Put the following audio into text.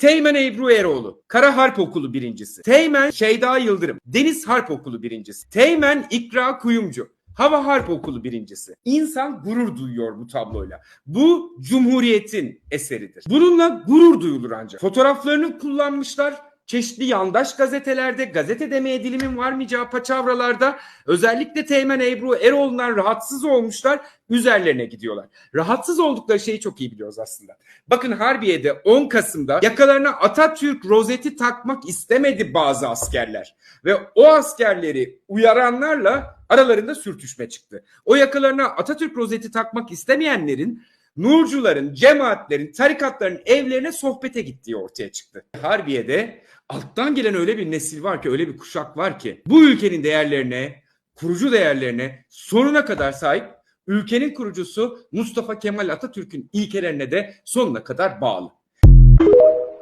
Teğmen Ebru Eroğlu, Kara Harp Okulu birincisi. Teğmen Şeyda Yıldırım, Deniz Harp Okulu birincisi. Teğmen İkra Kuyumcu, Hava Harp Okulu birincisi. İnsan gurur duyuyor bu tabloyla. Bu Cumhuriyet'in eseridir. Bununla gurur duyulur ancak. Fotoğraflarını kullanmışlar. Çeşitli yandaş gazetelerde, gazete demeye dilimin varmayacağı paçavralarda özellikle Teğmen Ebru Eroğlu'ndan rahatsız olmuşlar. Üzerlerine gidiyorlar. Rahatsız oldukları şeyi çok iyi biliyoruz aslında. Bakın Harbiye'de 10 Kasım'da yakalarına Atatürk rozeti takmak istemedi bazı askerler. Ve o askerleri uyaranlarla aralarında sürtüşme çıktı. O yakalarına Atatürk rozeti takmak istemeyenlerin Nurcuların, cemaatlerin, tarikatların evlerine sohbete gittiği ortaya çıktı. Harbiye'de alttan gelen öyle bir nesil var ki, öyle bir kuşak var ki bu ülkenin değerlerine, kurucu değerlerine sonuna kadar sahip, ülkenin kurucusu Mustafa Kemal Atatürk'ün ilkelerine de sonuna kadar bağlı.